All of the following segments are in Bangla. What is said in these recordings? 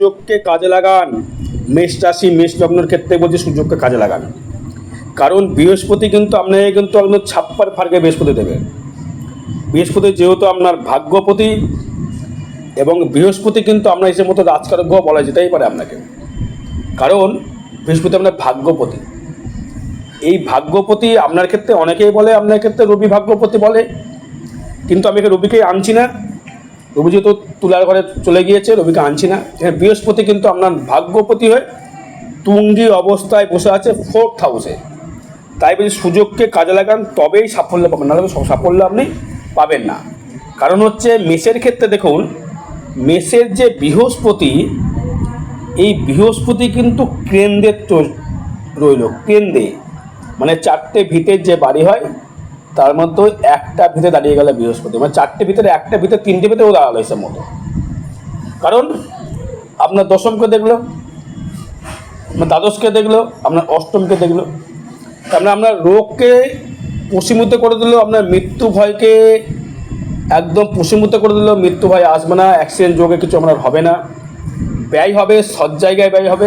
সুযোগকে কাজে লাগান। মেষ রাশি, মেষ লগ্নের ক্ষেত্রে বলছি সুযোগকে কাজে লাগান। কারণ বৃহস্পতি কিন্তু আপনাকে কিন্তু একদম ছাপ্পার ফার্কে বৃহস্পতি দেবে। বৃহস্পতি যেহেতু আপনার ভাগ্যপতি এবং বৃহস্পতি কিন্তু আপনার হিসেবে মতো রাজকারজ্ঞ বলা যেতেই পারে আপনাকে। কারণ বৃহস্পতি আপনার ভাগ্যপতি। এই ভাগ্যপতি আপনার ক্ষেত্রে অনেকেই বলে, আপনার ক্ষেত্রে রবি ভাগ্যপতি বলে। কিন্তু আমি রবিকে আনছি না। রবি যেহেতু তুলার ঘরে চলে গিয়েছে, রবিকে আনছি না। বৃহস্পতি কিন্তু আপনার ভাগ্যপতি হয়ে তুঙ্গি অবস্থায় বসে আছে ফোর্থ হাউসে তাই বলছি সুযোগকে কাজে লাগান, তবেই সাফল্য পাবেন, নাহলে সব সাফল্য আপনি পাবেন না। কারণ হচ্ছে মেষের ক্ষেত্রে দেখুন, মেষের যে বৃহস্পতি, এই বৃহস্পতি কিন্তু কেন্দ্রের রইল, কেন্দ্রে। মানে চারটে ভিতের যে বাড়ি হয় তার মধ্যে একটা ভিতে দাঁড়িয়ে গেল বৃহস্পতি। মানে চারটে ভিতরে, একটা ভিতরে, তিনটে ভিতরেও দাঁড়াল হিসেব মতো কারণ আপনার দশমকে দেখল দ্বাদশকে দেখল, আপনার অষ্টমকে দেখল। তার মানে আপনার রোগকে পশিমুত করে দিল আপনার মৃত্যু ভয়কে একদম পশিমুত করে দিল মৃত্যু ভয় আসবে না, অ্যাক্সিডেন্ট যোগে কিছু আপনার হবে না। ব্যয় হবে, সৎ জায়গায় ব্যয় হবে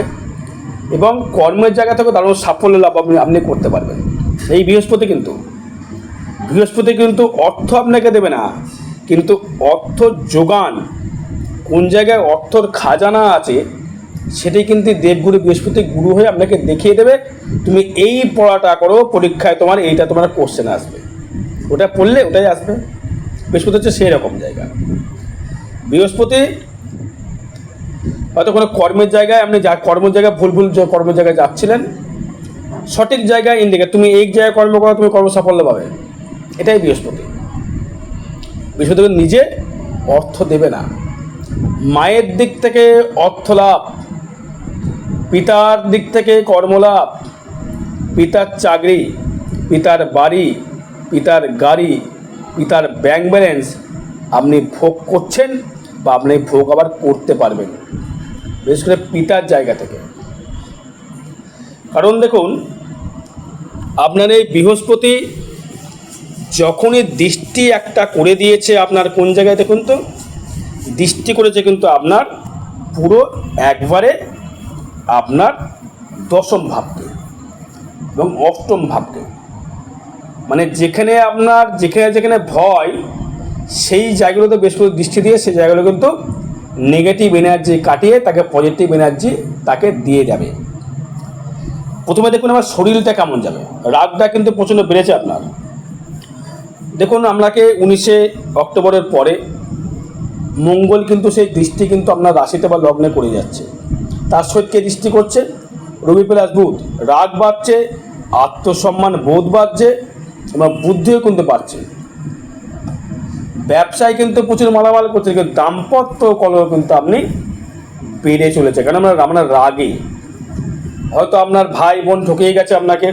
এবং কর্মের জায়গা থেকে দারুণ সাফল্য লাভ আপনি আপনি করতে পারবেন। এই বৃহস্পতি কিন্তু বৃহস্পতি কিন্তু অর্থ আপনাকে দেবে না। কিন্তু অর্থ যোগান, কোন জায়গায় অর্থর খাজানা আছে, সেটাই কিন্তু দেবগুরু বৃহস্পতি গুরু হয়ে আপনাকে দেখিয়ে দেবে। তুমি এই পড়াটা করো, পরীক্ষায় তোমার এইটা তোমার কোশ্চেন আসবে। ওটা পড়লে ওটাই আসবে। বৃহস্পতি হচ্ছে সেই রকম জায়গা। বৃহস্পতি হয়তো কোনো কর্মের জায়গায় আপনি যা কর্মের জায়গায় ভুল ভুল কর্মের জায়গায় যাচ্ছিলেন, সঠিক জায়গায় ইন্ডিকেট তুমি এই জায়গায় কর্ম করো, তুমি কর্ম সাফল্য পাবে। এটাই বৃহস্পতি। বৃহস্পতি নিজে অর্থ দেবে না। মায়ের দিক থেকে অর্থ লাভ, পিতার দিক থেকে কর্মলাভ পিতার চাকরি, পিতার বাড়ি, পিতার গাড়ি, পিতার ব্যাংক ব্যালেন্স আপনি ভোগ করছেন বা আপনি ভোগ আবার করতে পারবেন। বিশেষ করে পিতার জায়গা থেকে। কারণ দেখুন, আপনার এই বৃহস্পতি যখনই দৃষ্টি একটা করে দিয়েছে আপনার কোন জায়গায় দেখুন তো? দৃষ্টি করেছে কিন্তু আপনার পুরো একবারে আপনার দশম ভাবকে এবং অষ্টম ভাবকে। মানে যেখানে আপনার যেখানে যেখানে ভয়, সেই জায়গাগুলোতে বেশ করে দৃষ্টি দিয়ে সেই জায়গাগুলো কিন্তু নেগেটিভ এনার্জি কাটিয়ে তাকে পজিটিভ এনার্জি তাকে দিয়ে যাবে। প্রথমে দেখুন আমার শরীরটা কেমন যাবে। রাগটা কিন্তু প্রচণ্ড বেড়েছে আপনার। দেখুন আপনাকে উনিশে অক্টোবরের পরে মঙ্গল কিন্তু সেই দৃষ্টি কিন্তু আপনার রাশিতে বা লগ্নে করে যাচ্ছে। তার সহিত কে দৃষ্টি করছে? রবি প্লাস বুধ। রাগ বাড়ছে, আত্মসম্মান বোধ বাড়ছে এবং বুদ্ধিও কিন্তু বাড়ছে। ব্যবসায় কিন্তু প্রচুর মালামাল করছে, কিন্তু দাম্পত্য কলহ কিন্তু আপনি বেড়ে চলেছে। কারণ আমরা আপনার রাগে হয়তো আপনার ভাই বোন ঠকিয়ে গেছে আপনাকে।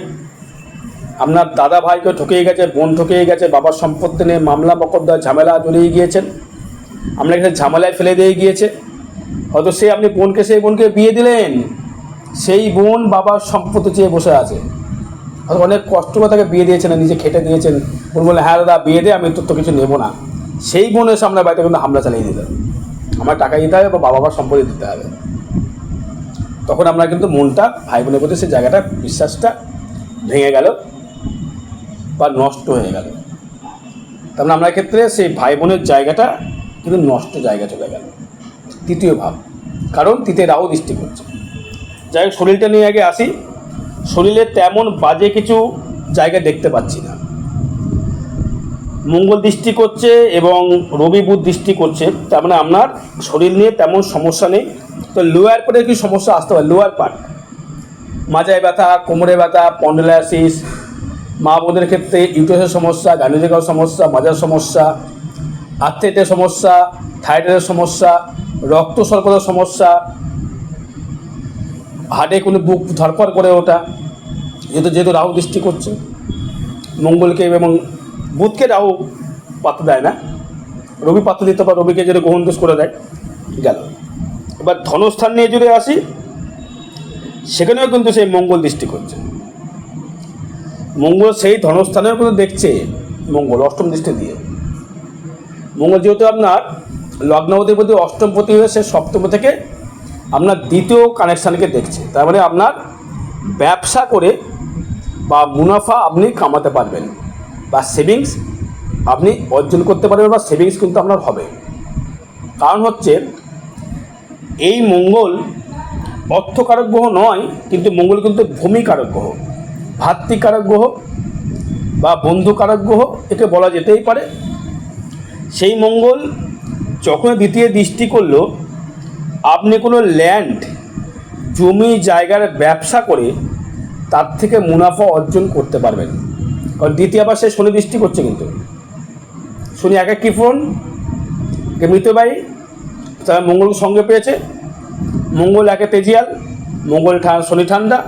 আপনার দাদা ভাইকে ঠকিয়ে গেছে, বোন ঠকিয়ে গেছে, বাবার সম্পত্তি নিয়ে মামলা মকদ্দা ঝামেলা জড়িয়ে গিয়েছেন। আপনাকে সে ঝামেলায় ফেলে দিয়ে গিয়েছে। হয়তো সে আপনি বোনকে, সেই বোনকে বিয়ে দিলেন। সেই বোন বাবার সম্পত্তি চেয়ে বসে আছে। হয়তো অনেক কষ্ট করে তাকে বিয়ে দিয়েছেন, নিজে খেটে দিয়েছেন। বোন বলে হ্যাঁ দাদা, বিয়ে দে, আমি তোর তো কিছু নেব না। সেই বোন এসে আপনার বাড়িতে কিন্তু হামলা চালিয়ে দিল আমার টাকা দিতে হবে বা বাবা মার সম্পত্তি দিতে হবে। তখন আমরা কিন্তু মনটা ভাই বোনের প্রতি সেই জায়গাটা, বিশ্বাসটা ভেঙে গেল। বা নষ্ট হয়ে গেল। তার মানে আপনার ক্ষেত্রে সেই ভাই বোনের জায়গাটা কিন্তু নষ্ট জায়গা চলে গেল। তৃতীয় ভাব, কারণ তৃতীয় রাহু দৃষ্টি করছে। যাই হোক, শরীরটা নিয়ে আগে আসি। শরীরে তেমন বাজে কিছু জায়গা দেখতে পাচ্ছি না। মঙ্গল দৃষ্টি করছে এবং রবি বুধ দৃষ্টি করছে। তার মানে আপনার শরীর নিয়ে তেমন সমস্যা নেই। তো লোয়ার পার্টে কিছু সমস্যা? আসতে পারে লোয়ার পার্ট মাজায় ব্যথা, কোমরে ব্যথা পন্ডলাসিস মা বোনদের ক্ষেত্রে ইউটাসের সমস্যা গাইনোজিক্যাল সমস্যা, মাজার সমস্যা আর্থ্রাইটের সমস্যা, থাইরয়েডের সমস্যা, রক্ত শর্করার সমস্যা হার্টে কোনো বুক ধরপড় করে ওঠা যেহেতু যেহেতু রাহু দৃষ্টি করছে, মঙ্গলকে এবং বুধকে রাহু পাত্র দেয় না, রবি পাত্র দিতে পারে, রবিকে যদি গ্রহণ দোষ করে দেয়, গেল। এবার ধনস্থান নিয়ে যদি আসি, সেখানেও কিন্তু সেই মঙ্গল দৃষ্টি করছে। মঙ্গল সেই ধনস্থানেও কিন্তু দেখছে মঙ্গল, অষ্টম দৃষ্টি দিয়ে। মঙ্গল যেহেতু আপনার লগ্নপতির প্রতি অষ্টমপতি হয়ে সে সপ্তম থেকে আপনার দ্বিতীয় কানেকশানকে দেখছে। তার মানে আপনার ব্যবসা করে বা মুনাফা আপনি কামাতে পারবেন বা সেভিংস আপনি অর্জন করতে পারবেন বা সেভিংস কিন্তু আপনার হবে। কারণ হচ্ছে এই মঙ্গল অর্থকারক গ্রহ নয়, কিন্তু মঙ্গল কিন্তু ভূমিকারক গ্রহ। ভাতৃকারক গ্রহ বা বন্ধুকারক গ্রহ, একে বলা যেতেই পারে। সেই মঙ্গল যখন দ্বিতীয় দৃষ্টি করল, আপনি কোনো ল্যান্ড জমি, জায়গার ব্যবসা করে তার থেকে মুনাফা অর্জন করতে পারবেন। কারণ দ্বিতীয় আবার সে শনি দৃষ্টি করছে কিন্তু। শনি এক এক কি ফোন মৃতবাহী, তারা মঙ্গল সঙ্গে পেয়েছে। মঙ্গল একে তেজিয়াল, মঙ্গল শনি ঠান্ডা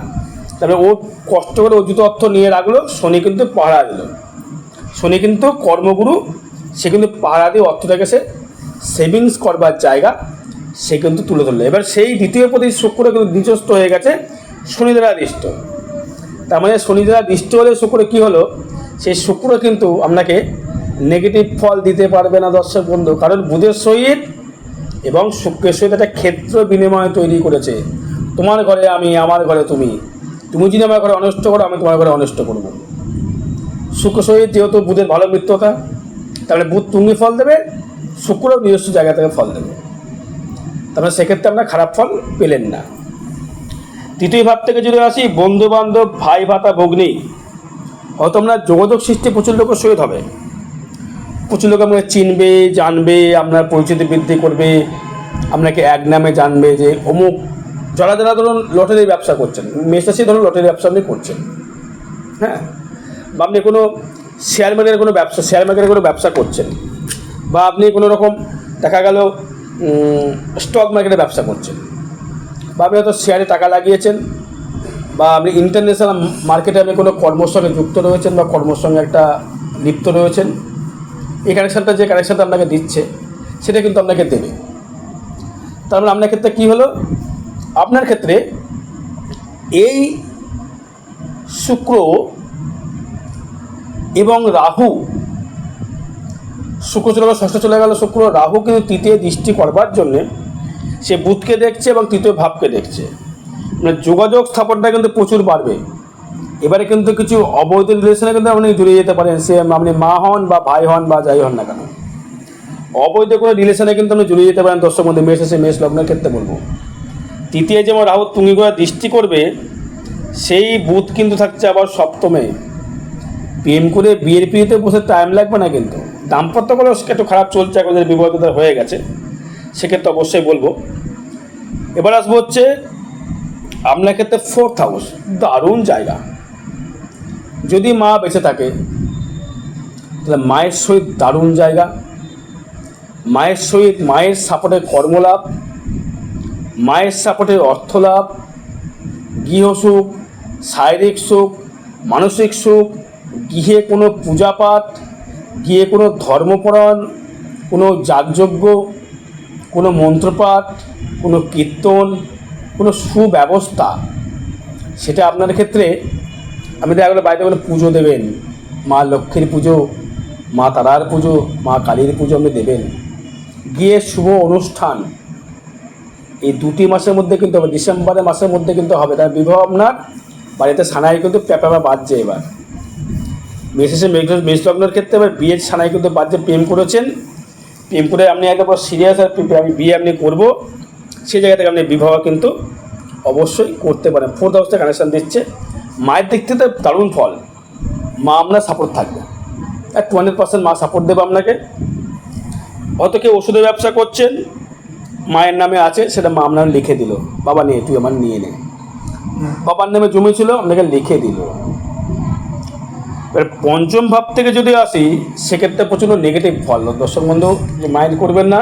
তারপরে ও কষ্ট করে অর্জিত অর্থ নিয়ে রাখল, শনি কিন্তু পাহারা দিল। শনি কিন্তু কর্মগুরু, সে কিন্তু পাহারা দিয়ে অর্থটাকে সে সেভিংস করবার জায়গা সে কিন্তু তুলে ধরলো। এবার সেই দ্বিতীয় প্রতি শুক্র কিন্তু নিজস্ব হয়ে গেছে, শনি দ্বারা দৃষ্ট। তার মানে শনি দ্বারা দৃষ্টি হলে শুক্র কী হলো? সেই শুক্র কিন্তু আপনাকে নেগেটিভ ফল দিতে পারবে না দর্শক বন্ধু, কারণ বুধের সহিত এবং শুক্রের সহিত একটা ক্ষেত্র বিনিময় তৈরি করেছে। তোমার ঘরে আমি, আমার ঘরে তুমি। তুমি যদি আমার ঘরে অনিষ্ট করো, আমি তোমার ঘরে অনিষ্ট করব। শুক্র সহিত যেহেতু বুধের ভালো মৃত্যতা তাহলে বুধ তুমি ফল দেবে, শুক্র নিজস্ব জায়গা থেকে ফল দেবে। তাহলে সেক্ষেত্রে আমরা খারাপ ফল পেলেন না। তৃতীয় ভাব থেকে যদি আসি বন্ধু বান্ধব ভাই ভাতা, ভগ্নী, হয়তো আপনার যোগাযোগ সৃষ্টি প্রচুর লোকের সহিত হবে। প্রচুর লোক আপনাকে চিনবে, জানবে, আপনার পরিচিতি বৃদ্ধি করবে, আপনাকে এক নামে জানবে যে অমুক যারা যারা ধরুন লটারির ব্যবসা করছেন মেসাসি ধরুন লটারি ব্যবসা আপনি করছেন। হ্যাঁ? বা আপনি কোনো শেয়ার মার্কেটের কোনো ব্যবসা শেয়ার মার্কেটের কোনো ব্যবসা করছেন, বা আপনি কোনো রকম দেখা গেল স্টক মার্কেটে ব্যবসা করছেন, বা আপনি হয়তো শেয়ারে টাকা লাগিয়েছেন, বা আপনি ইন্টারন্যাশনাল মার্কেটে আপনি কোনো কর্মর সঙ্গে যুক্ত রয়েছেন, বা কর্মর সঙ্গে একটা লিপ্ত রয়েছেন, এই কানেকশানটা যে কানেকশানটা আপনাকে দিচ্ছে, সেটা কিন্তু আপনাকে দেবে। তার মানে আপনার ক্ষেত্রে কী হলো? আপনার ক্ষেত্রে এই শুক্র এবং রাহু, শুক্র চলে গেল, ষষ্ঠ চলে গেল, শুক্র রাহু কিন্তু তৃতীয় দৃষ্টি করবার জন্যে সে বুধকে দেখছে এবং তৃতীয় ভাবকে দেখছে। মানে যোগাযোগ স্থাপনটা কিন্তু প্রচুর বাড়বে। এবারে কিন্তু কিছু অবৈধ রিলেশনে কিন্তু আপনি জুড়ে যেতে পারেন, সে আপনি মা হন বা ভাই হন বা যাই হন না কেন। অবৈধ কোনো রিলেশনে কিন্তু আপনি জুড়ে যেতে পারেন, দর্শক মধ্যে মেষ এসে মেষ লগ্নের ক্ষেত্রে বলব। তৃতীয় যেমন রাহু তুমি করে দৃষ্টি করবে, সেই বুধ কিন্তু থাকছে আবার সপ্তমে। প্রেম করে বিয়ের পিড়িতে বসে টাইম লাগবে না কিন্তু। দাম্পত্য করে একটু খারাপ চলছে, এখন বিবাহিততা হয়ে গেছে। সেক্ষেত্রে অবশ্যই বলব। এবার আসব হচ্ছে আপনার ক্ষেত্রে ফোর্থ হাউস দারুণ জায়গা। যদি মা বেঁচে থাকে, তাহলে মায়ের সহিত দারুণ জায়গা। মায়ের সহিত মায়ের সাপোর্টে কর্মলাভ। মায়ের সাপোর্টে অর্থ লাভ গৃহসুখ শারীরিক সুখ, মানসিক সুখ, গৃহে কোনো পূজাপাঠ গিয়ে কোনো ধর্মপরায়ণ, কোনো যাগযজ্ঞ, কোনো মন্ত্রপাঠ, কোনো কীর্তন, কোনো সুব্যবস্থা, সেটা আপনার ক্ষেত্রে আপনি দেখা গেলো বাড়িতে বলে পুজো দেবেন, মা লক্ষ্মীর পুজো, মা তারার পুজো, মা কালীর পুজো আপনি দেবেন। গিয়ে শুভ অনুষ্ঠান এই দুটি মাসের মধ্যে কিন্তু হবে, ডিসেম্বরের মাসের মধ্যে কিন্তু হবে। তার বিবাহ আপনার বাড়িতে সানাই কিন্তু প্যাপাপা বাজছে এবার। মেসেসে মেষ লগ্নের ক্ষেত্রে এবার বিয়ের সানাই কিন্তু বাজছে, প্রেম করেছেন। প্রেম করে আপনি একবার সিরিয়াস আর আমি বিয়ে আপনি করব। সেই জায়গা থেকে আপনি বিবাহ কিন্তু অবশ্যই করতে পারেন। ফোর্থ হাউসটা কানেকশান দিচ্ছে। মায়ের দিক থেকে দারুণ ফল। মা আপনার সাপোর্ট থাকবে। এক টু হান্ড্রেড পার্সেন্ট মা সাপোর্ট দেবে আপনাকে। হয়তো কেউ ওষুধের ব্যবসা করছেন। মায়ের নামে আছে, সেটা মা আপনার লিখে দিল। বাবা নিয়ে তুই আমার নিয়ে নে। বাবার নামে জমি ছিল আপনাকে লিখে দিল। এবার পঞ্চম ভাব থেকে যদি আসি, সেক্ষেত্রে প্রচণ্ড নেগেটিভ ফল। দর্শক বন্ধু, যে মাইন্ড করবেন না,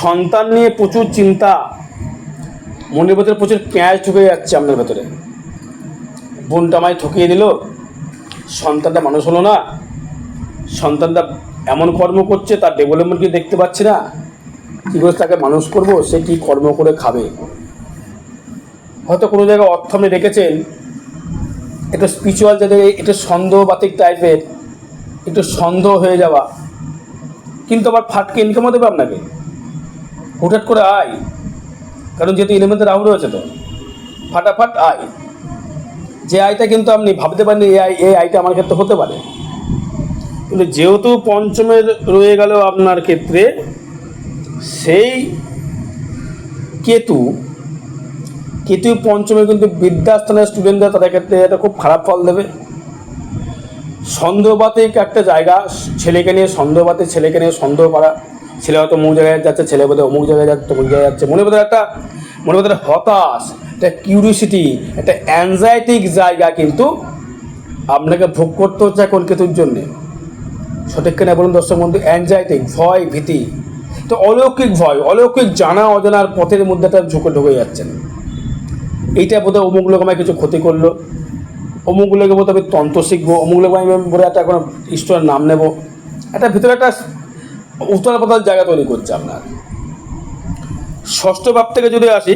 সন্তান নিয়ে প্রচুর চিন্তা। মনের ভেতরে প্রচুর পেঁয়াজ ঢুকে যাচ্ছে আপনার ভেতরে। বোনটা আমায় ঠকিয়ে দিল, সন্তানটা মানুষ হলো না। সন্তানটা এমন কর্ম করছে, তার ডেভেলপমেন্ট কি দেখতে পাচ্ছি না। কী করে তাকে মানুষ করব, সে কি কর্ম করে খাবে? হয়তো কোনো জায়গায় অর্থ আপনি রেখেছেন, একটু স্পিরিচুয়াল যাদের একটু সন্দেহবাতিক টাইপের একটু সন্দেহ হয়ে যাওয়া। কিন্তু আবার ফাটকে ইনকামও দেবে আপনাকে। হুটহাট করে আয়। কারণ যেহেতু ইলেভেন্থে রাহু রয়েছে তো। ফাটাফাট আয়। যে আয়টা কিন্তু আপনি ভাবতে পারেন এই আয় এই আয়টা আমার ক্ষেত্রে হতে পারে। কিন্তু যেহেতু পঞ্চমের রয়ে গেল আপনার ক্ষেত্রে সেই কেতু কেতু পঞ্চমে কিন্তু বিদ্যাস্থানের স্টুডেন্টরা তাদের ক্ষেত্রে এটা খুব খারাপ ফল দেবে। সন্দেহবাতিক একটা জায়গা, ছেলেকে নিয়ে সন্দেহবাতিক ছেলেকে নিয়ে সন্দেহ করা। ছেলে হয়তো অমুক জায়গায় যাচ্ছে, ছেলে বোধহয় অমুক জায়গায় যাচ্ছে অমুক জায়গায় যাচ্ছে। মনে বোধহয় একটা, মনে বোধহয় হতাশ, একটা কিউরিসিটি একটা অ্যাংজাইটিক জায়গা কিন্তু আপনাকে ভোগ করতে হচ্ছে এখন কেতুর জন্যে। সঠিক কিনা বলুন দর্শক বন্ধু? অ্যাংজাইটিক ভয়, ভীতি। তো অলৌকিক ভয়, অলৌকিক জানা অজানার পথের মধ্যে একটা ঝুঁকে ঢুকে যাচ্ছেন। এইটা বোধহয় অমুক লোক আমায় কিছু ক্ষতি করল। অমুক লোকে বোধহয় আমি তন্ত্র শিখব, অমুক লোক আমি বলে একটা কোনো ঈশ্বরের নাম নেব। একটা ভিতরে একটা উত্তর পাতাল জায়গা তৈরি করছে আপনার। ষষ্ঠ ভাব থেকে যদি আসি,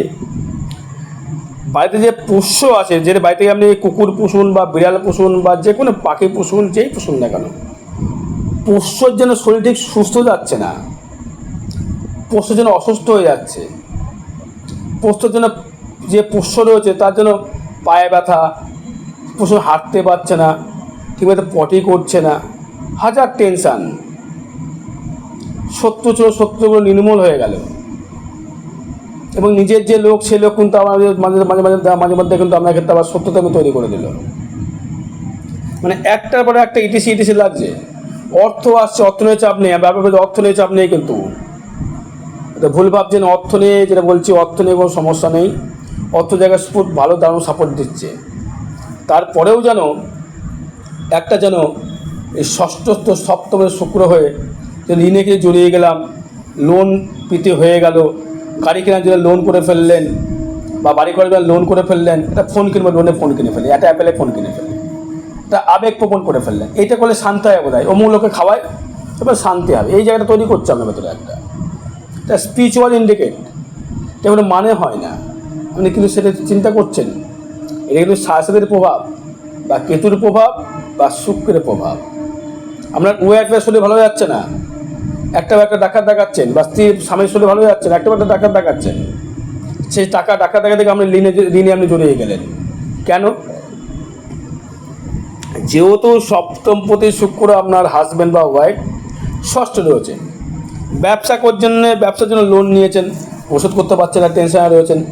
বাড়িতে যে পোষ্য আছে, যে বাড়িতে আপনি কুকুর পুষুন বা বিড়াল পুষুন বা যে কোনো পাখি পুষুন, যেই পুষুন না কেন, পোষ্যর যেন শরীর ঠিক সুস্থ যাচ্ছে না। পোষ্য যেন অসুস্থ হয়ে যাচ্ছে। পোষ্যর জন্য যে পোষ্য রয়েছে, তার জন্য পায়ে ব্যথা পশু হাঁটতে পারছে না ঠিকমতো পটি করছে না। হাজার টেনশান সত্য ছিল শত্রুগুলো নির্মূল হয়ে গেল। এবং নিজের যে লোক, সে লোক কিন্তু আমাদের মাঝে মাঝে মাঝে মাঝে মধ্যে কিন্তু আপনার ক্ষেত্রে আবার আমি তৈরি করে দিল। মানে একটার পরে একটা ইটিসি ইটিসি লাগছে। অর্থ আসছে, অর্থ নিয়ে চাপ নেই, ব্যাপারে অর্থ নিয়ে চাপ নেই কিন্তু। এটা ভুল ভাবছেন, অর্থ নিয়ে যেটা বলছি, অর্থ নিয়ে কোনো সমস্যা নেই। অর্থ জায়গায় খুব ভালো দারুণ সাপোর্ট দিচ্ছে। তারপরেও যেন একটা যেন এই ষষ্ঠ সপ্তমের শুক্র হয়ে যে ঋণে গিয়ে জড়িয়ে গেলাম লোন পিতে হয়ে গেল, গাড়ি কেনার জন্য লোন করে ফেললেন বা বাড়ি করার জন্য লোন করে ফেললেন, একটা ফোন কিনবে লোনে ফোন কিনে ফেলি, একটা অ্যাপেলে ফোন কিনে ফেলি। একটা আবেগ প্রবণ করে ফেললেন। এইটা করলে শান্ত হয় বোধ হয় অমুক লোকে খাওয়ায়, এবার শান্তি হবে। এই জায়গাটা তৈরি করছে আমার ভেতরে একটা। এটা স্পিরিচুয়াল ইন্ডিকেট এটা মানে হয় না। আপনি কিন্তু সেটা চিন্তা করছেন। এটা কিন্তু শাসকের প্রভাব বা কেতুর প্রভাব বা শুক্রের প্রভাব। আপনার ও একটা শরীর ভালো যাচ্ছে না। একটা একটা ডাক্তার দেখাচ্ছেন বা স্ত্রীর স্বামীর শরীর ভালো যাচ্ছে না একটা একটা ডাক্তার দেখাচ্ছেন। সেই টাকা ডাক্তার দেখা থেকে আপনি ঋণে ঋণে আপনি জড়িয়ে গেলেন। কেন? যেহেতু সপ্তম প্রতি শুক্র আপনার হাজব্যান্ড বা ওয়াইফ ষষ্ঠ রয়েছে। ব্যবসা করার জন্য, ব্যবসার জন্য লোন নিয়েছেন, ওষুধ করতে পারছেন না টেনশনে রয়েছেন।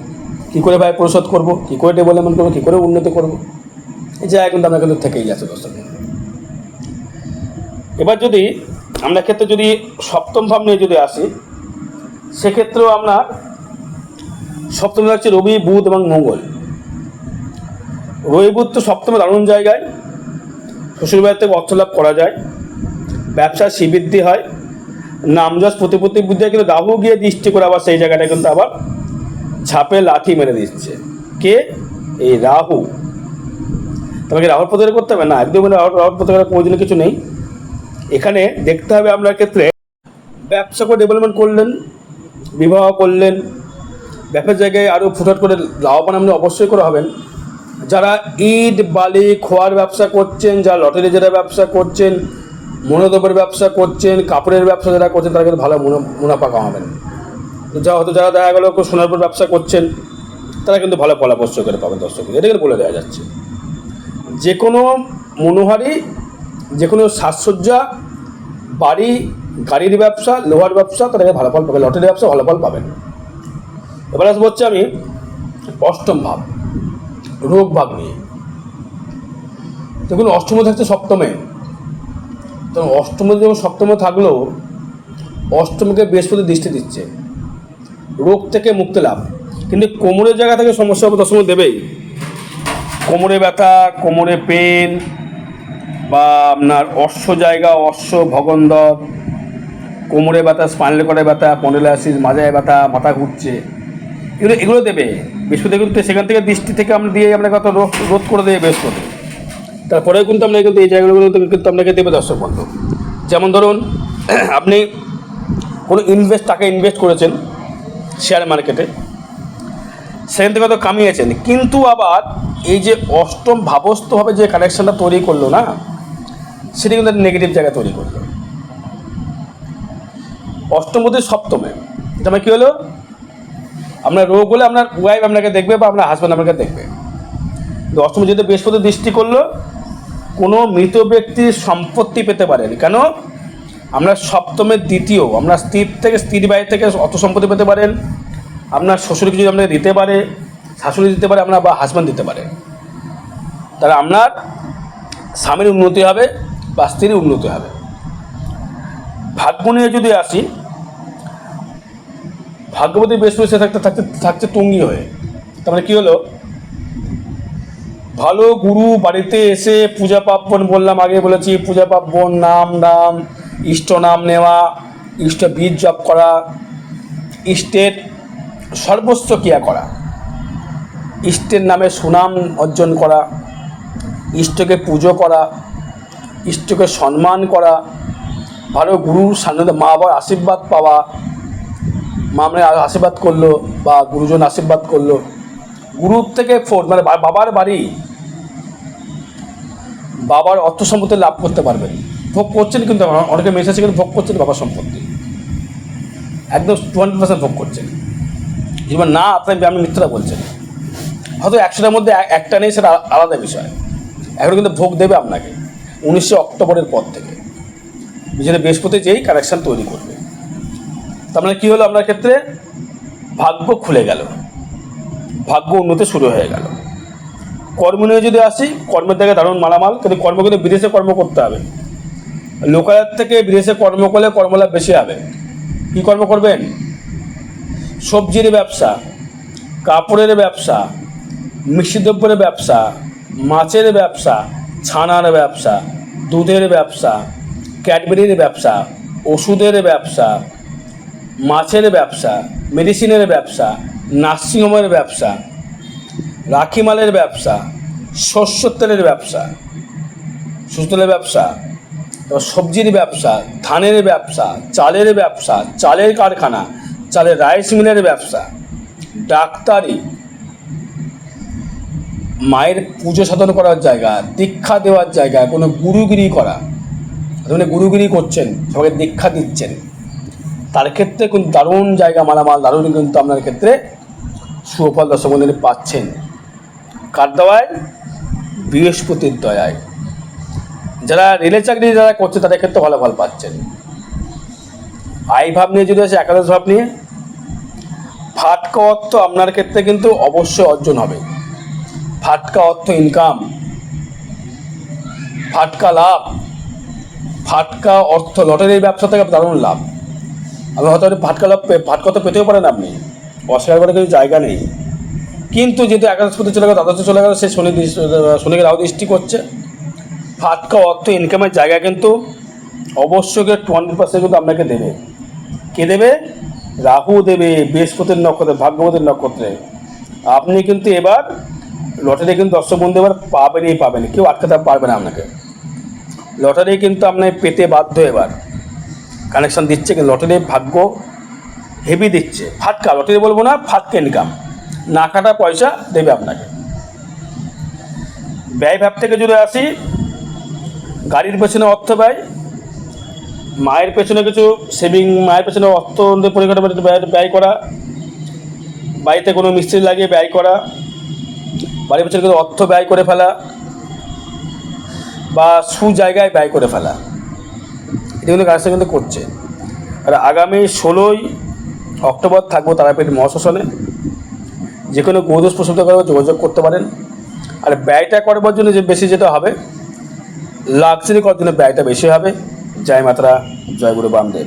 কী করে ভাই পরিশোধ করব? কী করে ডেভেলপমেন্ট করব? কী করে উন্নতি করব? এই জায়গা কিন্তু আপনার কিন্তু থেকেই যাচ্ছে দর্শক এবার যদি আমরা ক্ষেত্রে যদি সপ্তম ভাব নিয়ে যদি আসি, সেক্ষেত্রেও আপনার সপ্তমে হচ্ছে রবি, বুধ এবং মঙ্গল। রবি, বুধ তো সপ্তমে দারুণ জায়গায়। শ্বশুরবাড়ি থেকে অর্থ লাভ করা যায়। ব্যবসার শ্রীবৃদ্ধি হয়। নামযশ প্রতিপত্তি বুদ্ধি কিন্তু রাহু গিয়ে দৃষ্টি করে আবার সেই জায়গাটা কিন্তু আবার ছাপে লাঠি মেরে দিচ্ছে। কে? এই রাহু। তোমাকে রাহুর প্রতিকার করতে হবে? না, একদম রাহুর রাহুর প্রতিকার প্রয়োজনীয় কিছু নেই। এখানে দেখতে হবে আপনার ক্ষেত্রে ব্যবসা করে ডেভেলপমেন্ট করলেন, বিবাহ করলেন, ব্যবসার জায়গায় আরও ফুটাট করে লাভবান আপনি অবশ্যই করে হবেন। যারা ইট, বালি, খোয়ার ব্যবসা করছেন, যারা লটারি যারা ব্যবসা করছেন মনোদ্রব্যের ব্যবসা করছেন, কাপড়ের ব্যবসা যারা করছেন, তারা কিন্তু ভালো মুনা- মুনাফা কামাবেন। যা হয়তো যারা দেখা গেলো কেউ সোনার উপর ব্যবসা করছেন, তারা কিন্তু ভালো ফলাপস্য করে পাবেন দর্শক এটা কিন্তু বলে দেওয়া যাচ্ছে। যে কোনো মনোহারি যে কোনো সাজসজ্জা, বাড়ি, গাড়ির ব্যবসা, লোহার ব্যবসা তাদেরকে ভালো ফল পাবেন। লটারি ব্যবসা ভালো ফল পাবেন। এবার আসব হচ্ছে আমি অষ্টম ভাব, রোগ ভাব নিয়ে। দেখুন, অষ্টমে থাকছে সপ্তমে। তো অষ্টমে যখন সপ্তমে থাকলেও অষ্টমীকে বৃহস্পতি দৃষ্টি দিচ্ছে। রোগ থেকে মুক্তি লাভ। কিন্তু কোমরের জায়গা থেকে সমস্যা হবে, দশমে দেবেই। কোমরে ব্যথা, কোমরে পেন বা আপনার অশ্ব জায়গা, অশ্ব ভগন্দর কোমরে ব্যথা, স্পাইনাল করে ব্যথা পন্ডেলাসিস মাজায় ব্যথা, মাথা ঘুরছে। এগুলো এগুলো দেবে। বৃহস্পতি কিন্তু সেখান থেকে দৃষ্টি থেকে আমরা দিয়ে আপনাকে কত রোধ করে দেবে বৃহস্পতি। তারপরেও কিন্তু আপনাকে কিন্তু এই জায়গাগুলো কিন্তু আপনাকে দেবে দর্শক বন্ধু। যেমন ধরুন, আপনি কোনো ইনভেস্ট টাকা ইনভেস্ট করেছেন শেয়ার মার্কেটে সেখান থেকে হয়তো কামিয়েছেন, কিন্তু আবার এই যে অষ্টম ভাবস্থভাবে যে কানেকশনটা তৈরি করল না, সেটা কিন্তু নেগেটিভ জায়গা তৈরি করল। অষ্টম বুদ্ধি সপ্তমে মানে কী হলো? আপনার রোগ হলে আপনার ওয়াইফ আপনাকে দেখবে বা আপনার হাজব্যান্ড আপনাকে দেখবে। অষ্টম যেহেতু বৃহস্পতি দৃষ্টি করল কোনো মৃত ব্যক্তির সম্পত্তি পেতে পারেন। কেন? আপনার সপ্তমের দ্বিতীয় আপনার স্ত্রীর থেকে, স্ত্রীর বাড়ি থেকে অত সম্পত্তি পেতে পারেন। আপনার শ্বশুরকে যদি আপনাকে দিতে পারে, শাশুড়ি দিতে পারে আপনার বা হাজব্যান্ড দিতে পারে। তাহলে আপনার স্বামীর উন্নতি হবে বা স্ত্রীর উন্নতি হবে। ভাগ্য নিয়ে যদি আসি, ভাগ্যবতী বৃহস্পতি সে থাকতে থাকতে থাকছে টুঙ্গি হয়ে, তার মানে কী হলো? ভালো গুরু বাড়িতে এসে পূজা পার্বণ বললাম, আগে বলেছি পূজা পার্বণ, নাম নাম, ইষ্ট নাম নেওয়া, ইষ্ট বীজ জপ করা, ইষ্টের সর্বস্ব ক্রিয়া করা, ইষ্টের নামে সুনাম অর্জন করা, ইষ্টকে পুজো করা, ইষ্টকে সম্মান করা, ভালো গুরুর সান্নিধ্যে, মা বাবার আশীর্বাদ পাওয়া মা আশীর্বাদ করল বা গুরুজন আশীর্বাদ করল। গুরুর থেকে ফোর মানে বাবার বাড়ি বাবার অর্থ সম্পত্তি লাভ করতে পারবেন ভোগ করছেন কিন্তু অনেকে মেসেজ কিন্তু ভোগ করছেন বাবার সম্পত্তি। একদম টু হান্ড্রেড পার্সেন্ট ভোগ করছেন। এবার না, আপনার আপনি মিথ্যাটা বলছেন হয়তো একশোটার মধ্যে একটা নেই, সেটা আলাদা বিষয়। এখন কিন্তু ভোগ দেবে আপনাকে উনিশে অক্টোবরের পর থেকে। যেটা বৃহস্পতি যেই কানেকশান তৈরি করবে। তার মানে কী হলো আপনার ক্ষেত্রে? ভাগ্য খুলে গেল। ভাগ্য উন্নতি শুরু হয়ে গেল। কর্ম নিয়ে যদি আসি, কর্মের থেকে দারুণ মালামাল, কিন্তু কর্ম কিন্তু বিদেশে কর্ম করতে হবে। লোকালয়ের থেকে বিদেশে কর্ম করলে কর্মলাভ বেশি হবে। কী কর্ম করবেন? সবজির ব্যবসা, কাপড়ের ব্যবসা, মিষ্টি দ্রব্যের ব্যবসা, মাছের ব্যবসা, ছানার ব্যবসা, দুধের ব্যবসা, ক্যাডবেরির ব্যবসা, ওষুধের ব্যবসা, মাছের ব্যবসা, মেডিসিনের ব্যবসা নার্সিংহোমের ব্যবসা, রাখিমালের ব্যবসা, শস্য তেলের ব্যবসা, শস্য তেলের ব্যবসা, তারপর সবজির ব্যবসা, ধানের ব্যবসা, চালের ব্যবসা, চালের কারখানা, চালের রাইস মিলের ব্যবসা, ডাক্তারি, মায়ের পুজো সাধন করার জায়গা, দীক্ষা দেওয়ার জায়গা, কোনো গুরুগিরি করা। মানে গুরুগিরি করছেন, সবাইকে দীক্ষা দিচ্ছেন। তার ক্ষেত্রে কিন্তু দারুণ জায়গা মালামাল, দারুণ কিন্তু আপনার ক্ষেত্রে সুফল দর্শক পাচ্ছেন। কার দেওয়ায় বৃহস্পতির দয়ায়। যারা রেলে চাকরি যারা করছে, তাদের ক্ষেত্রে ভালো ফল পাচ্ছেন। আই ভাব নিয়ে যদি আছে একাদশ ভাব নিয়ে, ফাটকা অর্থ আপনার ক্ষেত্রে কিন্তু অবশ্যই অর্জন হবে। ফাটকা অর্থ ইনকাম ফাটকা লাভ, ফাটকা অর্থ লটারির ব্যবসা থেকে দারুণ লাভ। আমি হয়তো ফাটকা লাভ ফাটকা তো পেতেও পারেন আপনি। অস্বীকার করার কিছু জায়গা নেই। কিন্তু যেহেতু একাদশ পথে চলে গেল, দ্বাদশ চলে গেল, সে শনি শনিকে রাহু দৃষ্টি করছে। ফাটকা অর্থ ইনকামের জায়গা কিন্তু অবশ্যই টু হান্ড্রেড পার্সেন্ট কিন্তু আপনাকে দেবে। কে দেবে? রাহু দেবে, বৃহস্পতির নক্ষত্রে, ভাগ্যবতীর নক্ষত্রে। আপনি কিন্তু এবার লটারি কিন্তু দর্শক বন্ধু এবার পাবেনই পাবেন কেউ আটকাতে পারবে না আপনাকে। লটারি কিন্তু আপনি পেতে বাধ্য এবার। কানেকশন দিচ্ছে, কিন্তু লটারি ভাগ্য হেভি দিচ্ছে। ফাটকা লটারি বলব না ফাটকা ইনকাম? না কাটা পয়সা দেবে আপনাকে। ব্যয় ভাব থেকে যদি আসি, গাড়ির পেছনে অর্থ ব্যয়, মায়ের পেছনে কিছু সেভিং মায়ের পেছনে অর্থ পরিকাঠামো ব্যয় ব্যয় করা, বাড়িতে কোনো মিস্ত্রি লাগিয়ে ব্যয় করা, বাড়ির পেছনে কিছু অর্থ ব্যয় করে ফেলা, বা সু জায়গায় ব্যয় করে ফেলা কিন্তু কাজটা কিন্তু করছে। আর আগামী ষোলোই অক্টোবর থাকব তারাপীঠ মহাশ্মশানে। যে কোনো গৌদোষ প্রসূত করবে যোগাযোগ করতে পারেন। আর ব্যয়টা করবার জন্য যে বেশি যেটা হবে, লাক্সারি করার জন্য ব্যয়টা বেশি হবে। জয় মাতারা জয় গুরু বামদেব।